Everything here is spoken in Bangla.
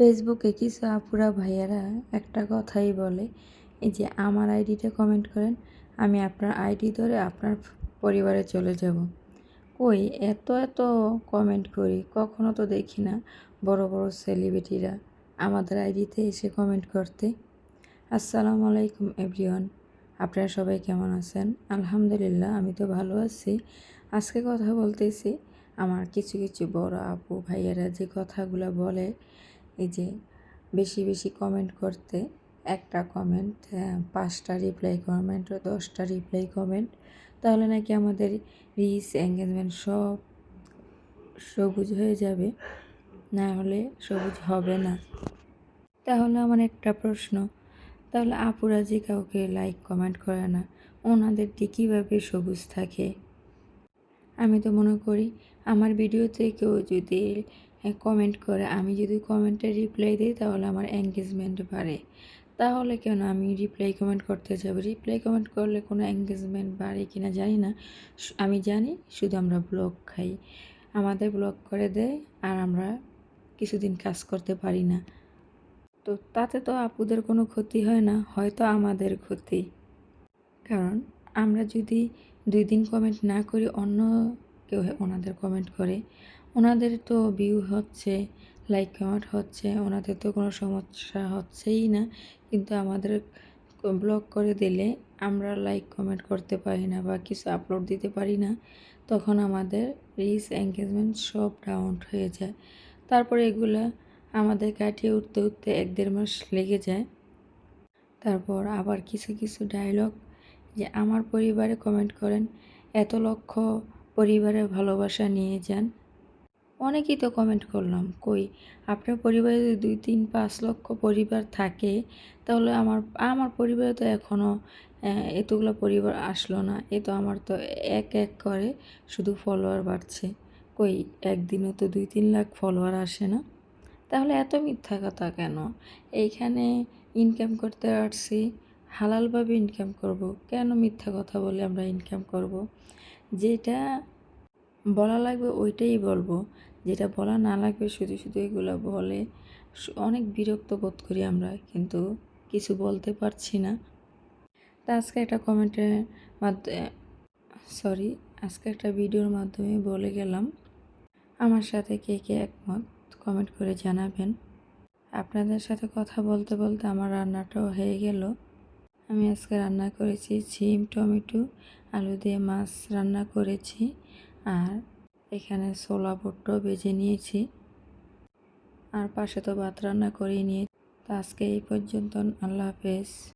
ফেসবুকে কিছু আপুরা ভাইয়ারা একটা কথাই বলে, এই যে আমার আইডিতে কমেন্ট করেন, আমি আপনার আইডি ধরে আপনার পরিবারে চলে যাব। কই, এত এত কমেন্ট করি, কখনো তো দেখি না বড় বড় সেলিব্রিটিরা আমাদের আইডিতে এসে কমেন্ট করতে। আসসালামু আলাইকুম এভরিওয়ান আপনারা সবাই কেমন আছেন? আলহামদুলিল্লাহ, আমি তো ভালো আছি। আজকে কথা বলতেছি, আমার কিছু কিছু বড় আপু ভাইয়েরা যে কথাগুলো বলে এই যে বেশি বেশি কমেন্ট করতে, একটা কমেন্ট পাঁচটা রিপ্লাই কমেন্ট দশটা রিপ্লাই কমেন্ট তাহলে নাকি আমাদের রিস এঙ্গেজমেন্ট সব সবুজ হয়ে যাবে, না হলে সবুজ হবে না। তাহলে আমার একটা প্রশ্ন, তাহলে আপুরা যে কাউকে লাইক কমেন্ট করে না ওনাদের ওনাদেরটি কীভাবে সবুজ থাকে? আমি তো মনে করি, আমার ভিডিওতে কেউ যদি কমেন্ট করে, আমি যদি কমেন্টে রিপ্লাই দিই, তাহলে আমার এঙ্গেজমেন্ট বাড়ে। তাহলে কেন আমি রিপ্লাই কমেন্ট করতে যাব? রিপ্লাই কমেন্ট করলে কোনো এঙ্গেজমেন্ট বাড়ে কি না জানি না। আমি জানি, শুধু আমরা ব্লগ খাই। আমাদের ব্লগ করে দেয় আর আমরা কিছুদিন কাজ করতে পারি না। তো তাতে তো আপুদের কোনো ক্ষতি হয় না, হয়তো আমাদের ক্ষতি। কারণ আমরা যদি দুই দিন কমেন্ট না করি, অন্য কেউ ওনাদের কমেন্ট করে। ওনাদের তো ভিউ হচ্ছে লাইক কমেন্ট হচ্ছে, ওনাদের তো কোনো সমস্যা হচ্ছেই না। কিন্তু আমাদের ব্লক করে দিলে আমরা লাইক কমেন্ট করতে পারি না বা কিছু আপলোড দিতে পারি না। তখন আমাদের রিচ এঙ্গেজমেন্ট সব ডাউন হয়ে যায়। তারপরে এগুলো আমাদের কাটিয়ে উঠতে উঠতে এক দেড় মাস লেগে যায়। তারপর আবার কিছু কিছু ডায়লগ যে আমার পরিবারে কমেন্ট করেন, এত লক্ষ পরিবারের ভালোবাসা নিয়ে যান? অনেকেই তো কমেন্ট করলাম, কই, আপনার পরিবারে যদি দুই তিন পাঁচ লক্ষ পরিবার থাকে, তাহলে আমার আমার পরিবারে তো এখনও এতগুলো পরিবার আসলো না, এ তো আমার তো এক এক করে শুধু ফলোয়ার বাড়ছে। কই, একদিনও তো দুই তিন লাখ ফলোয়ার আসে না। তাহলে এত মিথ্যা কথা কেন? এইখানে ইনকাম করতে পারছি হালালভাবে ইনকাম করব, কেন মিথ্যা কথা বলে আমরা ইনকাম করব? যেটা বলা লাগবে ওইটাই বলব। যেটা বলা না লাগবে শুধু শুধু এগুলো বলে অনেক বিরক্ত বোধ করি আমরা, কিন্তু কিছু বলতে পারছি না। তা আজকে একটা কমেন্টের মাধ্যমে সরি আজকে একটা ভিডিওর মাধ্যমে বলে গেলাম। আমার সাথে কে কে একমত কমেন্ট করে জানাবেন। আপনাদের সাথে কথা বলতে বলতে আমার রান্নাটাও হয়ে গেল। আমি আজকে রান্না করেছি ছিম টমেটো, আলু দিয়ে মাছ রান্না করেছি। আর এখানে ছোলা ভুট্টো বেজে নিয়েছি। আর পাশে তো ভাত রান্না করেই নিয়ে আজকে এই পর্যন্ত, আল্লাহ হাফেজ।